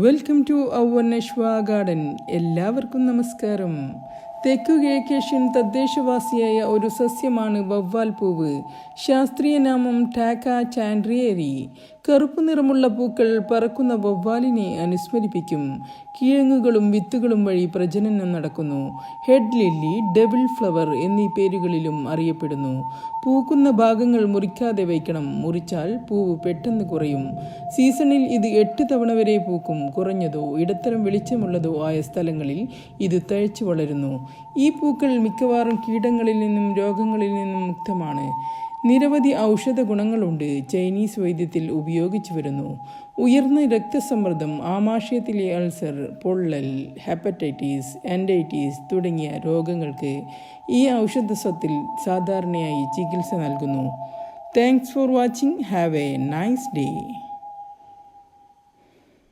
Welcome to our Nashwa garden എല്ലാവർക്കും നമസ്കാരം. തെക്കു കിഴക്കേഷ്യൻ തദ്ദേശവാസിയായ ഒരു സസ്യമാണ് വവ്വാൽ പൂവ് ശാസ്ത്രീയ നാമം ടാക്ക ചാൻഡ്രിയേരി. കറുപ്പ് നിറമുള്ള പൂക്കൾ പറക്കുന്ന വവ്വാലിനെ അനുസ്മരിപ്പിക്കും. കിഴങ്ങുകളും വിത്തുകളും വഴി പ്രജനനം നടക്കുന്നു. ഹെഡ് ലില്ലി ഡബിൾ ഫ്ലവർ എന്നീ പേരുകളിലും അറിയപ്പെടുന്നു. പൂക്കുന്ന ഭാഗങ്ങൾ മുറിക്കാതെ വയ്ക്കണം. മുറിച്ചാൽ പൂവ് പെട്ടെന്ന് കുറയും. സീസണിൽ ഇത് എട്ട് തവണ വരെ പൂക്കും. കുറഞ്ഞതോ ഇടത്തരം വെളിച്ചമുള്ളതോ ആയ സ്ഥലങ്ങളിൽ ഇത് തഴച്ചു വളരുന്നു. ഈ പൂക്കൾ മിക്കവാറും കീടങ്ങളിൽ നിന്നും രോഗങ്ങളിൽ നിന്നും മുക്തമാണ്. നിരവധി ഔഷധ ഗുണങ്ങളുണ്ട് ചൈനീസ് വൈദ്യത്തിൽ ഉപയോഗിച്ചു വരുന്നു. ഉയർന്ന രക്തസമ്മർദ്ദം ആമാശയത്തിലെ അൾസർ പൊള്ളൽ ഹെപ്പറ്റൈറ്റിസ് എൻഡൈറ്റിസ് തുടങ്ങിയ രോഗങ്ങൾക്ക് ഈ ഔഷധസത്തിൽ സാധാരണയായി ചികിത്സ നൽകുന്നു. Thanks for watching. Have a nice day.